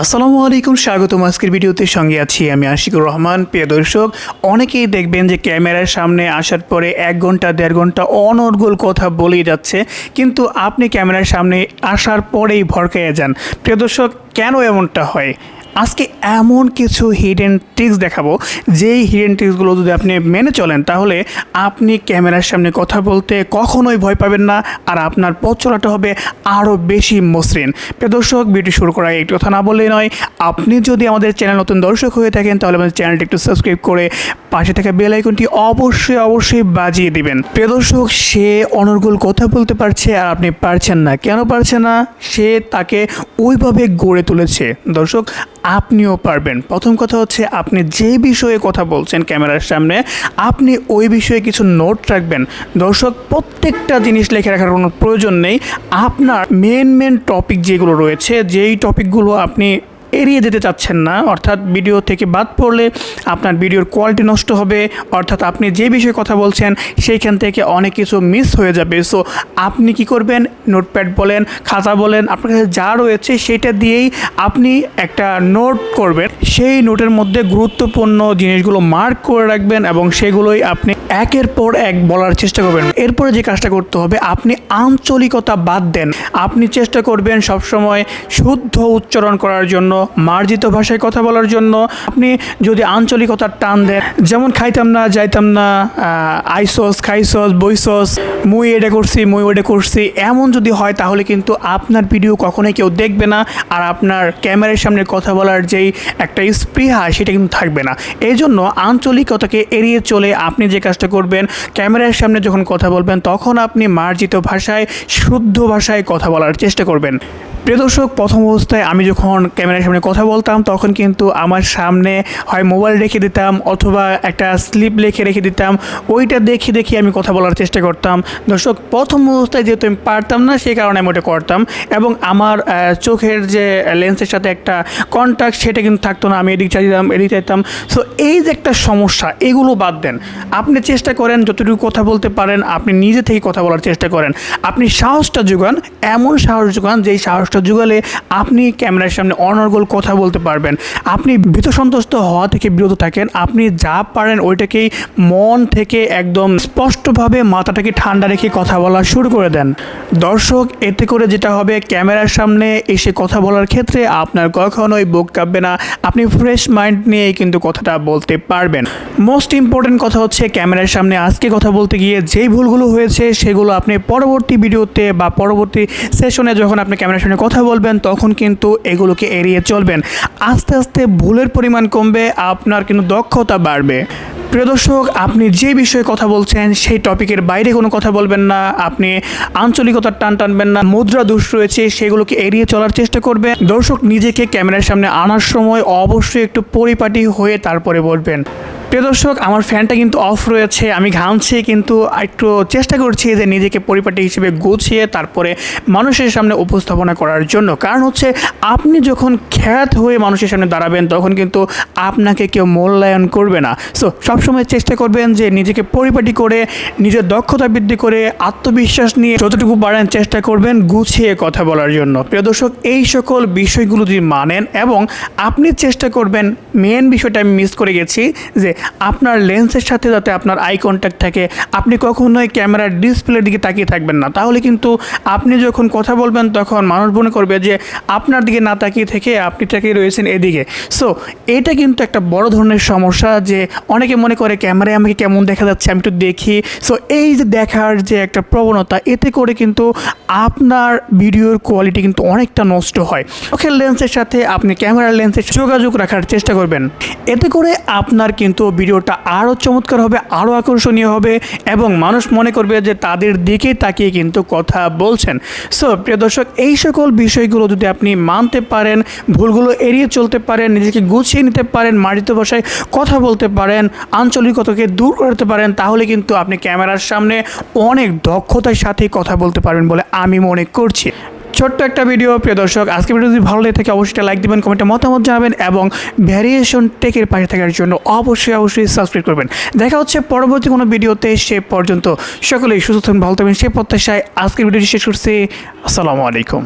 আসসালামু আলাইকুম, স্বাগতম আজকের ভিডিওতে। সঙ্গে আছি আমি আশিকুর রহমান। প্রিয় দর্শক, অনেকেই দেখবেন যে ক্যামেরার সামনে আসার পরে এক ঘণ্টা, দেড় ঘণ্টা অনর্গল কথা বলেই যাচ্ছে। কিন্তু আপনি ক্যামেরার সামনে আসার পরেই ভরকাইয়া যান। প্রিয় দর্শক, কেন এমনটা হয়? আজকে এমন কিছু হিডেন ট্রিক্স দেখাবো, যেই হিডেন ট্রিক্সগুলো যদি আপনি মেনে চলেন, তাহলে আপনি ক্যামেরার সামনে কথা বলতে কখনোই ভয় পাবেন না, আর আপনার পথ চলাটা হবে আরও বেশি মসৃণ। দর্শক ভিডিও শুরু করার একটু কথা না বললেই নয়, আপনি যদি আমাদের চ্যানেল নতুন দর্শক হয়ে থাকেন, তাহলে আমাদের চ্যানেলটি একটু সাবস্ক্রাইব করে পাশে থাকা বেল আইকনটি অবশ্যই অবশ্যই বাজিয়ে দিবেন। প্রিয় দর্শক, সে অনর্গল কথা বলতে পারছে, আর আপনি পারছেন না। কেন পারছে না? সে তাকে ওইভাবে গড়ে তুলেছে। দর্শক আপনিও পারবেন। প্রথম কথা হচ্ছে, আপনি যে বিষয়ে কথা বলছেন ক্যামেরার সামনে, আপনি ওই বিষয়ে কিছু নোট রাখবেন। দর্শক, প্রত্যেকটা জিনিস লিখে রাখার কোনো প্রয়োজন নেই। আপনার মেন মেন টপিক যেগুলো রয়েছে, যেই টপিকগুলো আপনি এড়িয়ে যেতে চাচ্ছেন না। অর্থাৎ ভিডিও থেকে বাদ পড়লে আপনার ভিডিওর কোয়ালিটি নষ্ট হবে। অর্থাৎ আপনি যে বিষয়ে কথা বলছেন, সেইখান থেকে অনেক কিছু মিস হয়ে যাবে। সো আপনি কি করবেন? নোটপ্যাড বলেন, খাতা বলেন, আপনার কাছে যা রয়েছে সেটা দিয়েই আপনি একটা নোট করবেন। সেই নোটের মধ্যে গুরুত্বপূর্ণ জিনিসগুলো মার্ক করে রাখবেন এবং সেগুলোই আপনি একের পর এক বলার চেষ্টা করবেন। এরপরে যে কাজটা করতে হবে, আপনি আঞ্চলিকতা বাদ দেন। আপনি চেষ্টা করবেন সবসময় শুদ্ধ উচ্চারণ করার জন্য মার্জিত ভাষায় কথা বলার জন্য আপনি যদি আঞ্চলিকতার টান দেন, যেমন খাইতাম না, যাইতাম না আইসস খাইসস বইসস মুই এটা করছি, মুই ওটা করছি, এমন যদি হয় তাহলে কিন্তু আপনার ভিডিও কখনোই কেউ দেখবে না আর আপনার ক্যামেরার সামনে কথা বলার যেই একটা স্পৃহা, সেটা কিন্তু থাকবে না। এই জন্য আঞ্চলিকতাকে এড়িয়ে চলে আপনি যে কাজটা করবেন, ক্যামেরার সামনে যখন কথা বলবেন, তখন আপনি মার্জিত ভাষায়, শুদ্ধ ভাষায় কথা বলার চেষ্টা করবেন। প্রিয় দর্শক, প্রথম অবস্থায় আমি যখন ক্যামেরার সামনে কথা বলতাম, তখন কিন্তু আমার সামনে হয় মোবাইল রেখে দিতাম অথবা একটা স্লিপ লিখে রেখে দিতাম। ওইটা দেখে দেখে আমি কথা বলার চেষ্টা করতাম। দর্শক, প্রথম অবস্থায় যেহেতু আমি পারতাম না সেই কারণে আমি ওটা করতাম এবং আমার চোখের যে লেন্সের সাথে একটা কন্ট্যাক্ট সেটা কিন্তু থাকতো না। আমি এদিক চাইতাম এদিক চাইতাম। সো এই যে একটা সমস্যা, এগুলো বাদ দেন। আপনি চেষ্টা করেন, যতটুকু কথা বলতে পারেন, আপনি নিজে থেকে কথা বলার চেষ্টা করেন। আপনি সাহসটা যোগান, এমন সাহস যোগান, যেই সাহসটা যোগালে আপনি ক্যামেরার সামনে অনর্গল কথা বলতে পারবেন। আপনি ভীত সন্তুষ্ট হওয়া থেকে বিরত থাকেন। আপনি যা পারেন ওইটাকেই মন থেকে একদম স্পষ্টভাবে মাথাটাকে ঠান্ডা রেখে কথা বলা শুরু করে দেন। দর্শক, এতে করে যেটা হবে, ক্যামেরার সামনে এসে কথা বলার ক্ষেত্রে আপনার কখনোই বুক কাঁপবে না। আপনি ফ্রেশ মাইন্ড নিয়েই কিন্তু কথাটা বলতে পারবেন। মোস্ট ইম্পর্টেন্ট কথা হচ্ছে ক্যামেরার সামনে আজকে কথা বলতে গিয়ে যেই ভুলগুলো হয়েছে, সেগুলো আপনি পরবর্তী ভিডিওতে বা পরবর্তী সেশনে যখন আপনি ক্যামেরার সামনে কথা বলবেন, তখন কিন্তু এগুলোকে এড়িয়ে চলবেন। আস্তে আস্তে ভুলের পরিমাণ কমবে, আপনার কিন্তু দক্ষতা বাড়বে। প্রিয় দর্শক, আপনি যে বিষয়ে কথা বলছেন, সেই টপিকের বাইরে কোনো কথা বলবেন না। আপনি আঞ্চলিকতার টান টানবেন না, মুদ্রা দোষ রয়েছে, সেগুলোকে এড়িয়ে চলার চেষ্টা করবেন। দর্শক, নিজেকে ক্যামেরার সামনে আনার সময় অবশ্যই একটু পরিপাটি হয়ে তারপরে বলবেন। প্রিয় দর্শক, আমার ফ্যানটা কিন্তু অফ রয়েছে। আমি ঘামছি, কিন্তু একটু চেষ্টা করছি যে নিজেকে পরিপাটি হিসেবে গুছিয়ে তারপরে মানুষের সামনে উপস্থাপনা করার জন্য। কারণ হচ্ছে, আপনি যখন খ্যাত হয়ে মানুষের সামনে দাঁড়াবেন, তখন কিন্তু আপনাকে কেউ মূল্যায়ন করবে না। সো সবসময় চেষ্টা করবেন যে নিজেকে পরিপাটি করে, নিজের দক্ষতা বৃদ্ধি করে, আত্মবিশ্বাস নিয়ে যতটুকু পারেন চেষ্টা করবেন গুছিয়ে কথা বলার জন্য। প্রিয় দর্শক, এই সকল বিষয়গুলো যদি মানেন এবং আপনি চেষ্টা করবেন মেন বিষয়টা আমি মিস করে গেছি যে আপনার লেন্সের সাথে যাতে আপনার আই কন্ট্যাক্ট থাকে, আপনি কখনোই ক্যামেরার ডিসপ্লের দিকে তাকিয়ে থাকবেন না। তাহলে কিন্তু আপনি যখন কথা বলবেন তখন মানুষ মনে করবে যে আপনার দিকে না তাকিয়ে থেকে আপনি তাকিয়ে রয়েছেন এদিকে। সো এটা কিন্তু একটা বড় ধরনের সমস্যা যে অনেকে মনে করে ক্যামেরায় আমাকে কেমন দেখা যাচ্ছে আমি একটু দেখি। সো এই যে দেখার যে একটা প্রবণতা, এতে করে কিন্তু আপনার ভিডিওর কোয়ালিটি কিন্তু অনেকটা নষ্ট হয়। চোখের লেন্সের সাথে আপনি ক্যামেরার লেন্সের যোগাযোগ রাখার চেষ্টা করবেন। এতে করে আপনার কিন্তু ভিডিওটা আরও চমৎকার হবে, আরও আকর্ষণীয় হবে এবং মানুষ মনে করবে যে তাদের দিকে তাকিয়ে কিন্তু কথা বলছেন। সো প্রিয় দর্শক, এই সকল বিষয়গুলো যদি আপনি মানতে পারেন, ভুলগুলো এড়িয়ে চলতে পারেন, নিজেকে গুছিয়ে নিতে পারেন মারিত ভাষায় কথা বলতে পারেন, আঞ্চলিকতাকে দূর করতে পারেন, তাহলে কিন্তু আপনি ক্যামেরার সামনে অনেক দক্ষতার সাথেই কথা বলতে পারবেন বলে আমি মনে করছি। ছোট্ট একটা ভিডিও প্রিয় দর্শক আজকে ভিডিও যদি ভালো লেগে থাকে, অবশ্যই লাইক দিবেন কমেন্টে মতামত জানাবেন এবং ভ্যারিয়েশন টেকের পাশে থাকার জন্য অবশ্যই অবশ্যই সাবস্ক্রাইব করবেন। দেখা হচ্ছে পরবর্তী কোনো ভিডিওতে সে পর্যন্ত সকলেই সুস্থ থাকবেন ভালো থাকবেন, সে প্রত্যাশায় আজকের ভিডিওটি শেষ করছি। আসসালামু আলাইকুম।